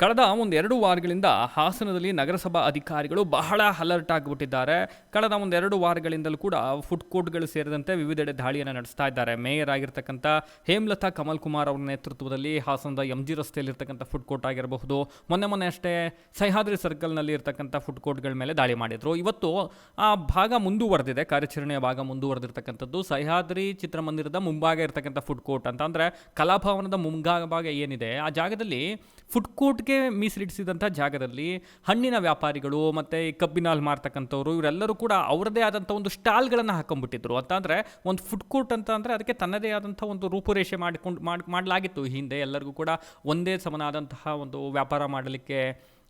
ಕಳೆದ ಒಂದು ಎರಡು ವಾರಗಳಿಂದ ಹಾಸನದಲ್ಲಿ ನಗರಸಭಾ ಅಧಿಕಾರಿಗಳು ಬಹಳ ಅಲರ್ಟ್ ಆಗಿಬಿಟ್ಟಿದ್ದಾರೆ. ಕಳೆದ ಒಂದು ಎರಡು ವಾರಗಳಿಂದಲೂ ಕೂಡ ಫುಡ್ ಕೋರ್ಟ್ಗಳು ಸೇರಿದಂತೆ ವಿವಿಧೆಡೆ ದಾಳಿಯನ್ನು ನಡೆಸ್ತಾ ಇದ್ದಾರೆ. ಮೇಯರ್ ಆಗಿರ್ತಕ್ಕಂಥ ಹೇಮಲತಾ ಕಮಲ್ ಕುಮಾರ್ ಅವರ ನೇತೃತ್ವದಲ್ಲಿ ಹಾಸನದ ಎಂ ಜಿ ರಸ್ತೆಯಲ್ಲಿರ್ತಕ್ಕಂಥ ಫುಡ್ ಕೋರ್ಟ್ ಆಗಿರಬಹುದು. ಮೊನ್ನೆ ಮೊನ್ನೆ ಅಷ್ಟೇ ಸಹ್ಯಾದ್ರಿ ಸರ್ಕಲ್ನಲ್ಲಿ ಇರ್ತಕ್ಕಂಥ ಫುಡ್ ಕೋರ್ಟ್ಗಳ ಮೇಲೆ ದಾಳಿ ಮಾಡಿದರು. ಇವತ್ತು ಆ ಭಾಗ ಮುಂದುವರೆದಿದೆ. ಕಾರ್ಯಾಚರಣೆಯ ಭಾಗ ಮುಂದುವರೆದಿರ್ತಕ್ಕಂಥದ್ದು. ಸಹ್ಯಾದ್ರಿ ಚಿತ್ರಮಂದಿರದ ಮುಂಭಾಗ ಇರ್ತಕ್ಕಂಥ ಫುಡ್ ಕೋರ್ಟ್ ಅಂತ. ಅಂದರೆ ಕಲಾಭವನದ ಮುಂಭಾಗ ಏನಿದೆ? ಆ ಜಾಗದಲ್ಲಿ ಫುಡ್ ಕೋರ್ಟ್ಗೆ ಮೀಸಲಿಡಿಸಿದಂಥ ಜಾಗದಲ್ಲಿ ಹಣ್ಣಿನ ವ್ಯಾಪಾರಿಗಳು ಮತ್ತು ಕಬ್ಬಿನ ಹಾಲು ಮಾರ್ತಕ್ಕಂಥವ್ರು ಇವರೆಲ್ಲರೂ ಕೂಡ ಅವರದೇ ಆದಂಥ ಒಂದು ಸ್ಟಾಲ್ಗಳನ್ನು ಹಾಕೊಂಡ್ಬಿಟ್ಟಿದ್ರು ಅಂತ ಅಂದರೆ ಒಂದು ಫುಡ್ ಕೋರ್ಟ್ ಅಂತ ಅಂದರೆ ಅದಕ್ಕೆ ತನ್ನದೇ ಆದಂಥ ಒಂದು ರೂಪುರೇಷೆ ಮಾಡಿಕೊಂಡು ಮಾಡಿ ಮಾಡಲಾಗಿತ್ತು. ಹಿಂದೆ ಎಲ್ಲರಿಗೂ ಕೂಡ ಒಂದೇ ಸಮನಾದಂತಹ ಒಂದು ವ್ಯಾಪಾರ ಮಾಡಲಿಕ್ಕೆ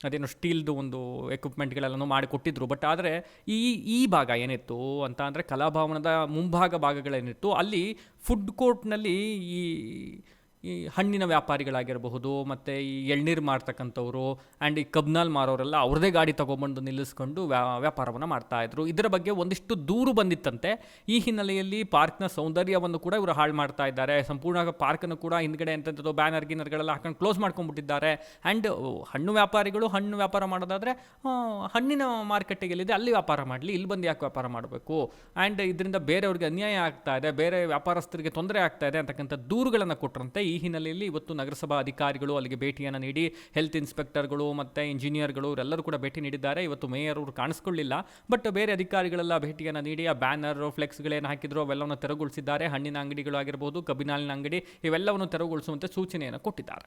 ಅದೇನು ಸ್ಟೀಲ್ದು ಒಂದು ಎಕ್ವಿಪ್ಮೆಂಟ್ಗಳೆಲ್ಲನೂ ಮಾಡಿಕೊಟ್ಟಿದ್ರು. ಬಟ್ ಆದರೆ ಈ ಈ ಭಾಗ ಏನಿತ್ತು ಅಂತ ಅಂದರೆ ಕಲಾಭವನದ ಮುಂಭಾಗ ಭಾಗಗಳೇನಿತ್ತು, ಅಲ್ಲಿ ಫುಡ್ ಕೋರ್ಟ್ನಲ್ಲಿ ಈ ಈ ಹಣ್ಣಿನ ವ್ಯಾಪಾರಿಗಳಾಗಿರಬಹುದು, ಮತ್ತು ಈ ಎಳ್ನೀರು ಮಾರ್ತಕ್ಕಂಥವ್ರು ಆ್ಯಂಡ್ ಈ ಕಬ್ನಾಲ್ ಮಾರೋರೆಲ್ಲ ಅವ್ರದೇ ಗಾಡಿ ತೊಗೊಂಬಂದು ನಿಲ್ಲಿಸ್ಕೊಂಡು ವ್ಯಾ, ವ್ಯಾಪಾರವನ್ನು ಮಾಡ್ತಾಯಿದ್ರು ಇದರ. ಬಗ್ಗೆ ಒಂದಿಷ್ಟು ದೂರು ಬಂದಿತ್ತಂತೆ. ಈ ಹಿನ್ನೆಲೆಯಲ್ಲಿ ಪಾರ್ಕ್ನ ಸೌಂದರ್ಯವನ್ನು ಕೂಡ ಇವರು ಹಾಳು ಮಾಡ್ತಾ ಇದ್ದಾರೆ. ಸಂಪೂರ್ಣ ಪಾರ್ಕನ್ನು ಕೂಡ ಹಿಂದ್ಗಡೆ ಎಂಥದ್ದು ಬ್ಯಾನರ್ ಗಿನರ್ಗಳೆಲ್ಲ ಹಾಕೊಂಡು ಕ್ಲೋಸ್ ಮಾಡ್ಕೊಂಡ್ಬಿಟ್ಟಿದ್ದಾರೆ. ಆ್ಯಂಡ್ ಹಣ್ಣು ವ್ಯಾಪಾರಿಗಳು ಹಣ್ಣು ವ್ಯಾಪಾರ ಮಾಡೋದಾದರೆ ಹಣ್ಣಿನ ಮಾರ್ಕೆಟಿಗೆ ಅಲ್ಲಿ ವ್ಯಾಪಾರ ಮಾಡಲಿ, ಇಲ್ಲಿ ಬಂದು ಯಾಕೆ ವ್ಯಾಪಾರ ಮಾಡಬೇಕು? ಆ್ಯಂಡ್ ಇದರಿಂದ ಬೇರೆಯವ್ರಿಗೆ ಅನ್ಯಾಯ ಆಗ್ತಾ ಇದೆ, ಬೇರೆ ವ್ಯಾಪಾರಸ್ಥರಿಗೆ ತೊಂದರೆ ಆಗ್ತಾ ಇದೆ ಅಂತಕ್ಕಂಥ ದೂರುಗಳನ್ನು ಕೊಟ್ಟರಂತೆ ಈ ಹಿನ್ನೆಲೆಯಲ್ಲಿ ಇವತ್ತು ನಗರಸಭಾ ಅಧಿಕಾರಿಗಳು ಅಲ್ಲಿಗೆ ಭೇಟಿಯನ್ನು ನೀಡಿ ಹೆಲ್ತ್ ಇನ್ಸ್ಪೆಕ್ಟರ್ಗಳು ಮತ್ತು ಇಂಜಿನಿಯರ್ಗಳು ಇವರೆಲ್ಲರೂ ಕೂಡ ಭೇಟಿ ನೀಡಿದ್ದಾರೆ. ಇವತ್ತು ಮೇಯರ್ ಅವರು ಕಾಣಿಸ್ಕೊಳ್ಳಿಲ್ಲ. ಬಟ್ ಬೇರೆ ಅಧಿಕಾರಿಗಳೆಲ್ಲ ಭೇಟಿಯನ್ನು ನೀಡಿ ಆ ಬ್ಯಾನರ್ ಫ್ಲೆಕ್ಸ್ಗಳೇನು ಹಾಕಿದ್ರು ಅವೆಲ್ಲವನ್ನು ತೆರವುಗೊಳಿಸಿದ್ದಾರೆ. ಹಣ್ಣಿನ ಅಂಗಡಿಗಳು ಆಗಿರ್ಬೋದು ಕಬ್ಬಿನಾಲಿನ ಅಂಗಡಿ ಇವೆಲ್ಲವನ್ನು ತೆರವುಗೊಳಿಸುವಂತೆ ಸೂಚನೆಯನ್ನು ಕೊಟ್ಟಿದ್ದಾರೆ.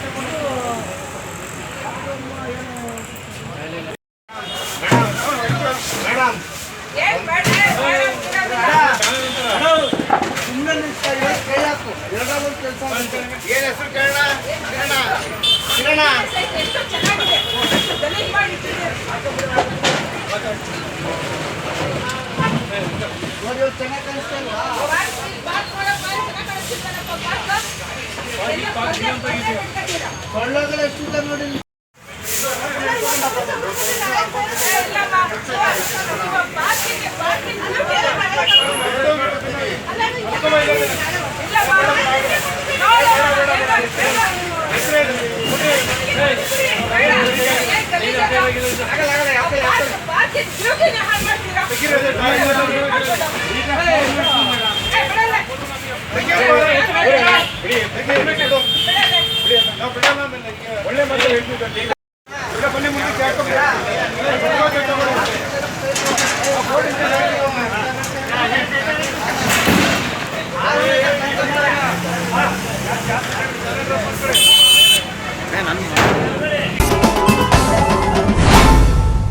ಪರ್ದೆ ಪರ್ದೆ ಬಿಟ್ಕೊಂಡಿದ್ದೀರ. ಸೊಳ್ಳೆಗಳು ಎಷ್ಟಿದೆ ನೋಡಿ ಒಳ್ಳೆ ಮಾತು ಹೇಳ್ತಿದ್ದಲ್ಲಿ